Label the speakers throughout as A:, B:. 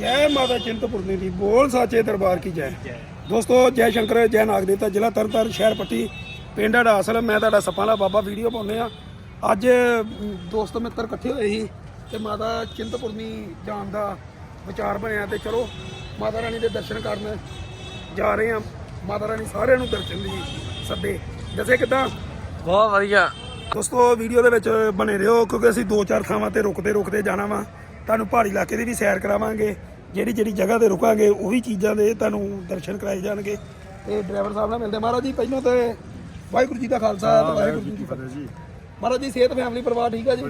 A: ਜੈ ਮਾਤਾ ਚਿੰਤਪੁਰਨੀ ਦੀ ਬੋਲ ਸਾਚੇ ਦਰਬਾਰ ਕੀ ਜੈ। ਦੋਸਤੋ ਜੈ ਸ਼ੰਕਰ ਜੈ ਨਾਗ ਦੇਵਤਾ ਜ਼ਿਲ੍ਹਾ ਤਰਨਤਾਰਨ ਸ਼ਹਿਰ ਪੱਟੀ ਪਿੰਡ ਅਸਲ ਮੈਂ ਤੁਹਾਡਾ ਸੱਪਾਂ ਦਾ ਬਾਬਾ ਵੀਡੀਓ ਪਾਉਂਦੇ ਆ ਅੱਜ ਦੋਸਤ ਮਿੱਤਰ ਇਕੱਠੇ ਹੋਏ ਸੀ ਤੇ ਮਾਤਾ ਚਿੰਤਪੁਰਨੀ ਜਾਣ ਦਾ ਵਿਚਾਰ ਬਣਿਆ ਤੇ ਚਲੋ ਮਾਤਾ ਰਾਣੀ ਦੇ ਦਰਸ਼ਨ ਕਰਨ ਜਾ ਰਹੇ ਆ ਮਾਤਾ ਰਾਣੀ ਸਾਰਿਆਂ ਨੂੰ ਦਰਸ਼ਨ ਦੀ ਸੱਦੇ। ਜੈਸੇ ਕਿਦਾਂ?
B: ਬਹੁਤ ਵਧੀਆ।
A: ਦੋਸਤੋ ਵੀਡੀਓ ਦੇ ਵਿੱਚ ਬਣੇ ਰਹੋ ਕਿਉਂਕਿ ਅਸੀਂ ਦੋ ਚਾਰ ਥਾਵਾਂ ਤੇ ਰੁਕਦੇ ਰੁਕਦੇ ਜਾਣਾ ਵਾ। ਤੁਹਾਨੂੰ ਪਹਾੜੀ ਇਲਾਕੇ ਦੀ ਵੀ ਸੈਰ ਕਰਾਵਾਂਗੇ। ਜਿਹੜੀ ਜਿਹੜੀ ਜਗ੍ਹਾ ਤੇ ਰੁਕਾਂਗੇ ਉਹ ਵੀ ਚੀਜ਼ਾਂ ਦੇ ਤੁਹਾਨੂੰ ਦਰਸ਼ਨ ਕਰਾਏ ਜਾਣਗੇ। ਤੇ ਡਰਾਈਵਰ ਸਾਹਿਬ ਨਾਲ ਮਿਲਦੇ ਮਹਾਰਾਜ ਜੀ ਪਹਿਲਾਂ ਤੇ ਵਾਹਿਗੁਰੂ ਜੀ ਦਾ ਖਾਲਸਾ ਤੇ ਵਾਹਿਗੁਰੂ ਜੀ ਕੀ ਫਤਿਹ। ਜੀ। ਮਹਾਰਾਜ ਜੀ ਸਿਹਤ ਫੈਮਿਲੀ ਪਰਿਵਾਰ ਠੀਕ ਆ ਜੀ?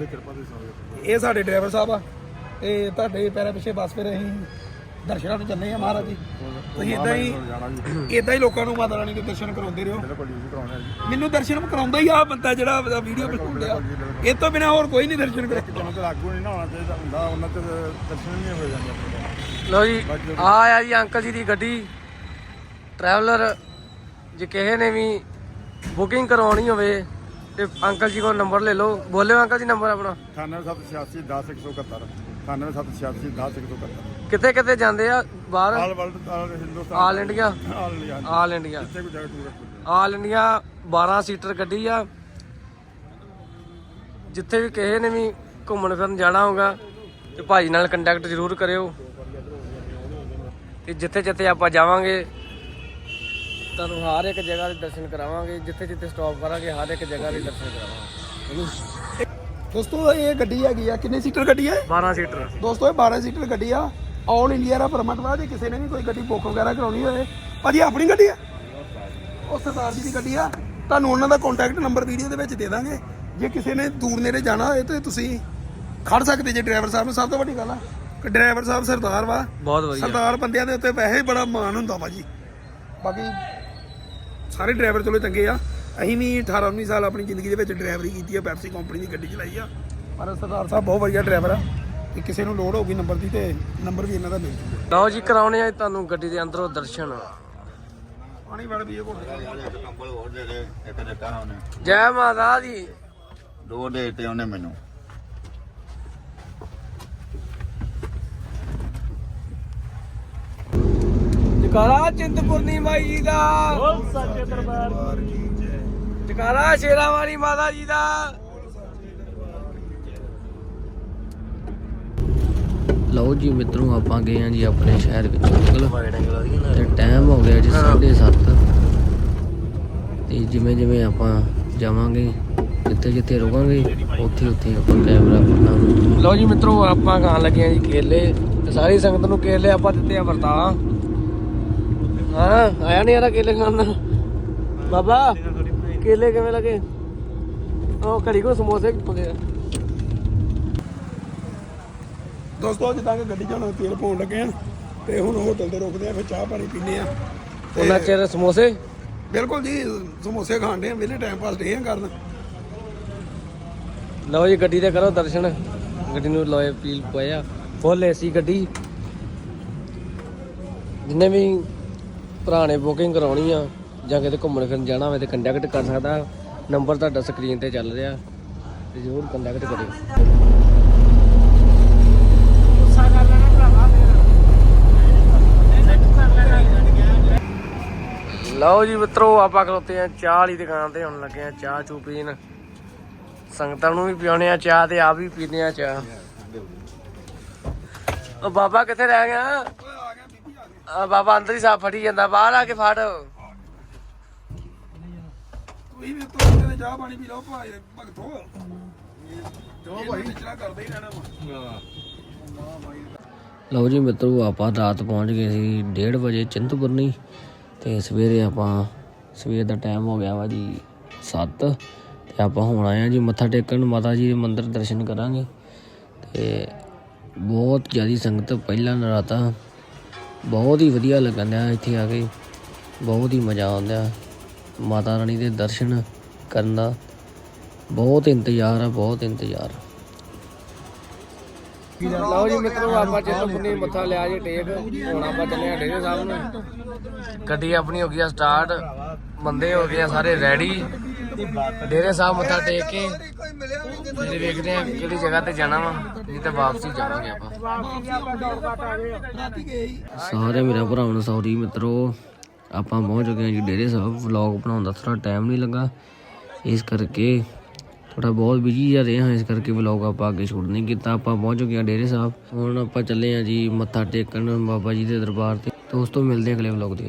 A: ਇਹ ਸਾਡੇ ਡਰਾਈਵਰ ਸਾਹਿਬ ਆ। ਤੇ ਤੁਹਾਡੇ ਪੈਰਾਂ ਪਿੱਛੇ ਬੱਸ ਫਿਰ ਅਸੀਂ ਦਰਸ਼ਨਾਂ ਨੂੰ ਚੱਲੇ ਆ ਮਹਾਰਾਜ ਜੀ। ਤੁਸੀਂ ਇਦਾਂ ਹੀ ਇਦਾਂ ਹੀ ਲੋਕਾਂ ਨੂੰ ਮਾਤਾ ਰਾਣੀ ਦੇ ਦਰਸ਼ਨ ਕਰਾਉਂਦੇ ਰਹੋ। ਮੈਨੂੰ ਦਰਸ਼ਨ ਕਰਾਉਂਦਾ ਹੀ ਆ ਬੰਦਾ ਜਿਹੜਾ ਵੀਡੀਓ ਬਣਾਉਣ ਡਿਆ ਇਹ ਤੋਂ ਬਿਨਾ ਹੋਰ ਕੋਈ ਨਹੀਂ ਦਰਸ਼ਨ ਕਰਾ
C: ਲਾਗੂ ਨਹੀਂ ਨਾ ਹੋਣਾ ਚਾਹੀਦਾ ਹੁੰਦਾ ਉਹਨਾਂ ਤੇ ਦਰਸ਼ਨ ਨਹੀਂ ਹੋ ਜਾਂਦੇ ਆਪਣੇ
B: ਲਓ ਜੀ ਆ ਆ ਜੀ ਅੰਕਲ ਜੀ ਦੀ ਗੱਡੀ। ਟਰੈਵਲਰ ਜੇ ਕਿਸੇ ਨੇ ਵੀ ਬੁਕਿੰਗ ਕਰਵਾਉਣੀ ਹੋਵੇ ਤੇ ਅੰਕਲ ਜੀ ਕੋਲ ਨੰਬਰ ਲੈ ਲਓ। ਬੋਲਿਓ ਅੰਕਲ ਜੀ ਨੰਬਰ ਆਪਣਾ।
C: 9786 10171 9786 10171
B: ਕਿੱਥੇ ਕਿੱਥੇ ਜਾਂਦੇ ਆ ਬਾਹਰ?
C: All world all Hindustan.
B: All India?
C: All India
B: all India.
C: ਜਿੱਥੇ ਕੋਈ ਜਗ੍ਹਾ ਟੂਰਿਸਟ
B: ਆਲ ਇੰਡੀਆ 12 ਸੀਟਰ ਗੱਡੀ ਆ। ਜਿੱਥੇ ਵੀ ਕਿਸੇ ਨੇ ਵੀ ਘੁੰਮਣ ਫਿਰਨ ਜਾਣਾ ਹੋਗਾ ਤੇ ਭਾਜੀ ਨਾਲ ਕੰਟੈਕਟ ਜ਼ਰੂਰ ਕਰਿਓ। ਤੇ ਜਿੱਥੇ ਜਿੱਥੇ ਆਪਾਂ ਜਾਵਾਂਗੇ ਤੁਹਾਨੂੰ ਹਰ ਇੱਕ ਜਗ੍ਹਾ ਦੇ ਦਰਸ਼ਨ ਕਰਾਵਾਂਗੇ। ਜਿੱਥੇ ਜਿੱਥੇ ਸਟਾਪ ਕਰਾਂਗੇ ਹਰ ਇੱਕ ਜਗ੍ਹਾ ਦੇ ਦਰਸ਼ਨ ਕਰਾਵਾਂਗੇ।
A: ਦੋਸਤੋ ਇਹ ਗੱਡੀ ਹੈਗੀ ਆ। ਕਿੰਨੇ ਸੀਟਰ ਗੱਡੀ ਹੈ
B: 12 ਸੀਟਰ।
A: ਦੋਸਤੋ ਇਹ 12 ਸੀਟਰ ਗੱਡੀ ਆ। ਆਲ ਇੰਡੀਆ ਦਾ ਪਰਮਿਟ ਵਾ ਜੇ ਕਿਸੇ ਨੇ ਵੀ ਕੋਈ ਗੱਡੀ ਬੁੱਕ ਵਗੈਰਾ ਕਰਾਉਣੀ ਹੋਵੇ ਭਾਜੀ ਆਪਣੀ ਗੱਡੀ ਆ? ਉਹ ਸਰਦਾਰ ਜੀ ਦੀ ਗੱਡੀ ਆ। ਤੁਹਾਨੂੰ ਉਹਨਾਂ ਦਾ ਕੰਟੈਕਟ ਨੰਬਰ ਵੀਡੀਓ ਦੇ ਵਿੱਚ ਦੇ ਦਾਂਗੇ। ਜੇ ਕਿਸੇ ਨੇ ਦੂਰ ਨੇੜੇ ਜਾਣਾ ਹੋਏ ਤੇ ਤੁਸੀਂ ਖੜ ਸਕਦੇ ਜੇ ਡਰਾਈਵਰ ਸਾਹਿਬ ਨੂੰ। ਸਭ ਤੋਂ ਵੱਡੀ ਗੱਲ ਆ ਕਿ ਡਰਾਈਵਰ ਸਾਹਿਬ ਸਰਦਾਰ ਵਾ।
B: ਬਹੁਤ ਵਧੀਆ।
A: ਸਰਦਾਰ ਬੰਦਿਆਂ ਦੇ ਉੱਤੇ ਵੈਸੇ ਹੀ ਬੜਾ ਮਾਣ ਹੁੰਦਾ ਵਾ ਜੀ ਬਾਕੀ ਸਾਰੇ ਡਰਾਈਵਰ ਚਲੋ ਚੰਗੇ ਆ। ਅਸੀਂ ਵੀ 18 19 ਸਾਲ ਆਪਣੀ ਜ਼ਿੰਦਗੀ ਦੇ ਵਿੱਚ ਡਰਾਈਵਰੀ ਕੀਤੀ ਆ ਪੈਪਸੀ ਕੰਪਨੀ ਦੀ ਗੱਡੀ ਚਲਾਈ ਆ। ਪਰ ਸਰਦਾਰ ਸਾਹਿਬ ਬਹੁਤ ਵਧੀਆ ਡਰਾਈਵਰ ਆ ਤੇ ਕਿਸੇ ਨੂੰ ਲੋੜ ਹੋਊਗੀ ਨੰਬਰ ਦੀ ਤੇ ਨੰਬਰ ਵੀ ਇਹਨਾਂ ਦਾ ਮਿਲ ਜੂਗਾ।
B: ਲਓ ਜੀ ਕਰਾਉਣੇ ਆ ਤੁਹਾਨੂੰ ਗੱਡੀ ਦੇ ਅੰਦਰੋਂ ਦਰਸ਼ਨ।
A: ਪਾਣੀ ਵੜ ਵੀ ਇਹ ਕੋਲ।
C: ਕੰਬਲ ਹੋਰ ਦੇ ਦੇ ਇੱਕ ਦਿੱਤਾ ਉਹਨੇ
B: ਜੈ ਮਾਤਾ ਦੀ।
C: ਦੋ ਦੇ ਦਿੱਤੇ ਉਹਨੇ ਮੈਨੂੰ।
B: ਜਕਾਰਾ ਚਿੰਤਪੁਰਨੀ ਮਾਈ ਜੀ ਦਾ। ਬੋਲ ਸੱਚੇ ਦਰਬਾਰ। ਜਕਾਰਾ ਸ਼ੇਰਾਂ ਵਾਲੀ ਮਾਤਾ ਜੀ ਦਾ। ਲਓ ਜੀ ਮਿੱਤਰੋ ਆਪਾਂ ਗਏ ਆ ਜੀ ਆਪਣੇ ਸ਼ਹਿਰ ਵਿੱਚ ਨਿਕਲ ਤੇ ਟਾਈਮ ਹੋ ਗਿਆ ਜੀ 7:30 ਤੇ ਜਿਵੇਂ ਜਿਵੇਂ ਆਪਾਂ ਜਾਵਾਂਗੇ ਜਿੱਥੇ ਜਿੱਥੇ ਰੁਕਾਂਗੇ ਉੱਥੇ ਉੱਥੇ ਆਪਾਂ ਕੈਮਰਾ ਫੜਾਂਗੇ ਲਓ ਜੀ ਮਿੱਤਰੋ ਆਪਾਂ ਖਾਣ ਲੱਗੇ ਆ ਜੀ ਕੇਲੇ। ਤੇ ਸਾਰੀ ਸੰਗਤ ਨੂੰ ਕੇਲੇ ਆਪਾਂ ਦਿੱਤੇ ਆ ਵਰਤਾ। ਹਾਂ ਆਇਆ ਨਹੀਂ ਯਾਰਾ ਕੇਲੇ ਖਾਣ ਦਾ? ਬਾਬਾ? ਕੇਲੇ ਕਿਵੇਂ ਲੱਗੇ? ਉਹ ਘੜੀ ਕੋ ਸਮੋਸੇ ਪਕੇ
A: ਦੋਸਤੋ ਜਿੱਦਾਂ ਕਿ ਗੱਡੀ ਹੁਣ ਤੇਲ ਪਾਉਣ ਲੱਗੇ ਆ ਤੇ ਹੁਣ ਹੋਟਲ ਤੇ ਰੁਕਦੇ ਆ ਫਿਰ ਚਾਹ ਪਾਣੀ ਪੀਂਦੇ ਆ। ਤੇ
B: ਉਹਨਾਂ ਚਿਰ ਸਮੋਸੇ?
A: ਬਿਲਕੁਲ ਜੀ ਸਮੋਸੇ ਖਾਣ ਦੇ ਆ ਵਿਹਲੇ ਟਾਈਮ ਪਾਸ ਡੇ ਆ ਕਰਨ।
B: ਲਓ ਜੀ ਗੱਡੀ ਦੇ ਕਰੋ ਦਰਸ਼ਨ। ਗੱਡੀ ਨੂੰ ਲੋਏ ਪੀਲ ਪਾਇਆ ਫੁੱਲ ਏਸੀ ਗੱਡੀ। ਜਿੰਨੇ ਵੀ ਨੇ ਬੁਕਿੰਗ ਕਰਾਉਣੀ ਆ ਜਾਂ ਕਿਤੇ ਘੁੰਮਣ ਫਿਰਨ ਜਾਣਾ ਹੋਵੇ ਤੇ ਕੰਟੈਕਟ ਕਰ ਸਕਦਾ। ਨੰਬਰ ਤੁਹਾਡਾ ਸਕਰੀਨ ਤੇ ਚੱਲ ਰਿਹਾ। ਤੇ ਜ਼ਰੂਰ ਕੰਟੈਕਟ ਕਰਿਓ। ਲਓ ਜੀ ਮਿੱਤਰੋ ਆਪਾਂ ਖਲੋਤੇ ਆ ਚਾਹ ਵਾਲੀ ਦੁਕਾਨ ਤੇ ਹੁਣ ਲੱਗੇ ਆ ਚਾਹ ਚੂ ਪੀਣ। ਸੰਗਤਾਂ ਨੂੰ ਵੀ ਪਿਆਉਣੇ ਆ ਚਾਹ ਤੇ ਆਪ ਵੀ ਪੀਨੇ ਆ ਚਾਹ। ਉਹ ਬਾਬਾ ਕਿੱਥੇ ਰਹਿ ਗਿਆ। ਆ ਬਾਬਾ ਅੰਦਰ ਹੀ ਸਾਫ਼ ਫੜੀ ਜਾਂਦਾ ਬਾਹਰ ਆ ਕੇ ਫੜ।
A: ਤੁਸੀਂ ਵੀ ਤੋਂ ਤੇ ਚਾਹ ਪਾਣੀ ਪੀ ਲਓ ਭਾਈ ਭਗਤੋ ਜੋ ਭਾਈ। ਵਿਚਲਾ ਕਰਦੇ ਹੀ ਰਹਿਣਾ ਵਾ।
B: ਲਓ ਜੀ ਮਿੱਤਰੋ ਆਪਾਂ ਰਾਤ ਪਹੁੰਚ ਗਏ ਸੀ 1:30 ਵਜੇ ਚਿੰਤਪੁਰਨੀ ਤੇ ਸਵੇਰੇ ਆਪਾਂ ਸਵੇਰ ਦਾ ਟਾਈਮ ਹੋ ਗਿਆ ਵਾ ਜੀ 7 ਤੇ ਆਪਾਂ ਹੁਣ ਆਏ ਆ ਜੀ ਮੱਥਾ ਟੇਕਣ ਮਾਤਾ ਜੀ ਦੇ ਮੰਦਿਰ ਦਰਸ਼ਨ ਕਰਾਂਗੇ। ਤੇ ਬਹੁਤ ਜ਼ਿਆਦੀ ਸੰਗਤ ਪਹਿਲਾ ਨਰਾਤਾ। ਬਹੁਤ ਹੀ ਵਧੀਆ ਲੱਗਣ ਡਿਆ ਇੱਥੇ ਆ ਕੇ। ਬਹੁਤ ਹੀ ਮਜ਼ਾ ਆਉਂਦਾ। ਮਾਤਾ ਰਾਣੀ ਦੇ ਦਰਸ਼ਨ ਕਰਨ ਦਾ ਬਹੁਤ ਇੰਤਜ਼ਾਰ ਆ ਬਹੁਤ ਇੰਤਜ਼ਾਰ। ਲਓ ਜੀ ਮਿੱਤਰੋ ਆਪਾਂ ਚਿੰਤਪੁਰਨੀ ਮੱਥਾ ਲਿਆ ਜੇ ਟੇਕ। ਹੁਣ ਆਪਾਂ ਚੱਲੇ ਆ ਡੇਰੇ ਸਾਹਿਬ ਨੂੰ। ਗੱਡੀ ਆਪਣੀ ਹੋ ਗਈ ਆ ਸਟਾਰਟ। ਬੰਦੇ ਹੋ ਗਏ ਆ ਸਾਰੇ ਰੈਡੀ
D: ਡੇਰੇ ਸਾਹਿਬ ਮੱਥਾ ਟੇਕ ਕੇ ਫਿਰ ਵੇਖਦੇ ਆ ਕਿਹੜੀ ਜਗ੍ਹਾ ਤੇ ਜਾਣਾ ਵਾ ਨਹੀਂ ਤਾਂ ਵਾਪਸੀ ਜਾਵਾਂਗੇ ਆਪਾਂ। ਸਾਰੇ ਮੇਰੇ ਭਰਾਵਾਂ ਨੂੰ ਸੌਰੀ ਮਿੱਤਰੋ। ਆਪਾਂ ਪਹੁੰਚ ਚੁੱਕੇ ਹਾਂ ਜੀ ਡੇਰੇ ਸਾਹਿਬ। ਵਲੌਗ ਬਣਾਉਣ ਦਾ ਥੋੜਾ ਟਾਈਮ ਨਹੀਂ ਲੱਗਾ। ਇਸ ਕਰਕੇ ਥੋੜਾ ਬਹੁਤ ਬਿਜ਼ੀ ਜਾ ਰਹੇ ਹਾਂ। ਇਸ ਕਰਕੇ ਵਲੌਗ ਆਪਾਂ ਅੱਗੇ ਸ਼ੂਟ ਨਹੀਂ ਕੀਤਾ। ਆਪਾਂ ਪਹੁੰਚ ਚੁੱਕੇ ਹਾਂ ਡੇਰੇ ਸਾਹਿਬ। ਹੁਣ ਆਪਾਂ ਚੱਲੇ ਹਾਂ ਜੀ ਮੱਥਾ ਟੇਕਣ ਬਾਬਾ ਜੀ ਦੇ ਦਰਬਾਰ ਤੇ। ਦੋਸਤੋ, ਮਿਲਦੇ ਹਾਂ ਅਗਲੇ ਵਲੌਗ ਦੇ